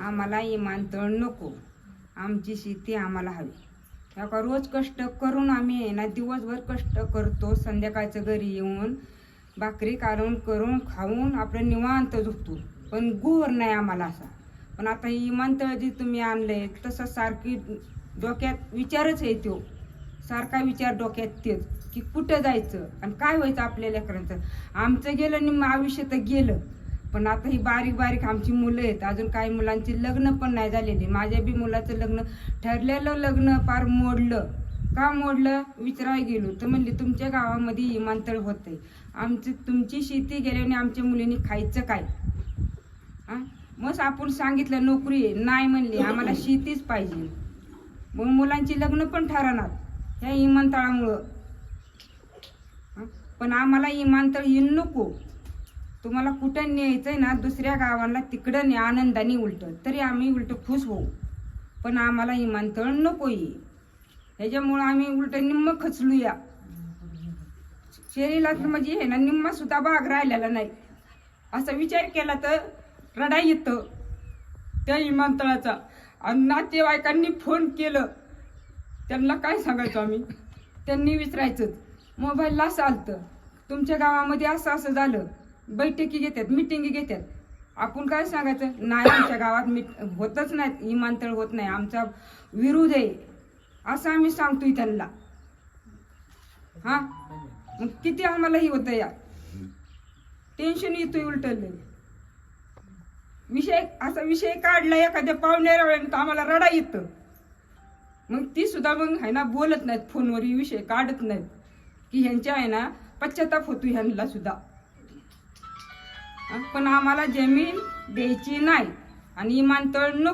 आम्हाला इमानतळ नको. आमची शेती आम्हाला हवी. त्या का रोज कष्ट करून आम्ही आहे ना दिवसभर कष्ट करतो. संध्याकाळचं घरी येऊन भाकरी काढून करून खाऊन आपलं निवांत झोपतो. पण गोर नाही आम्हाला असा. पण आता इमानतळ जे तुम्ही आणलंय तसं सारखी डोक्यात विचारच आहे तो. सारखा विचार डोक्यात तेच की कुठं जायचं आणि काय व्हायचं आपल्या लेकरांचं? आमचं गेलं निम्म आयुष्य तर गेलं. पण आता ही बारीक बारीक आमची मुलं आहेत. अजून काही मुलांची लग्न पण नाही झालेली. माझ्या बी मुलाचं लग्न ठरलेलं लग्न फार मोडलं. का मोडलं? विचारायला गेलो. तर म्हणले तुमच्या गावामध्ये इमानतळ होत आहे आमचं तुमची शेती गेल्याने आमच्या मुलींनी खायचं काय? हा मग आपण सांगितलं नोकरी आहे. नाही म्हणली आम्हाला शेतीच पाहिजे. मग मुलांची लग्न पण ठरणार ह्या विमानतळामुळं पण आम्हाला इमानतळ येऊन नको. तुम्हाला कुठं न्यायचंय ना दुसऱ्या गावाला तिकडं न्या आनंदाने उलट. तरी आम्ही उलट खुश होऊ. पण आम्हाला विमानतळ नको ये ह्याच्यामुळं आम्ही उलट निम्म खचलूया. शरीरात म्हणजे हे ना निम्मा सुद्धा भाग राहिलेला नाही. असा विचार केला तर रडा येतं. त्या विमानतळाचा आणि नातेवाईकांनी फोन केलं. त्यांना काय सांगायचं आम्ही? त्यांनी विचारायचंच. मोबाईलला चालतं तुमच्या गावामध्ये असं असं झालं. बैठकी घेतात मिटिंगी घेतात आपण काय सांगायचं? नाही आमच्या गावात मिट होतच नाही विमानतळ होत नाही. आमचा विरोध आहे असं आम्ही सांगतोय त्यांना. हा? मग किती आम्हाला ही होतं या टेन्शन येतोय उलटलं विषय असा विषय काढला एखाद्या पाहुण्या वेळेला तर आम्हाला रडा येतं. मग ती सुद्धा मग आहे ना बोलत नाहीत फोनवर विषय काढत नाहीत. की ह्यांच्या आहे ना पश्चाताप होतो ह्यांना सुद्धा. पण आम्हाला जमीन द्यायची नाही. आणि विमानतळ नको.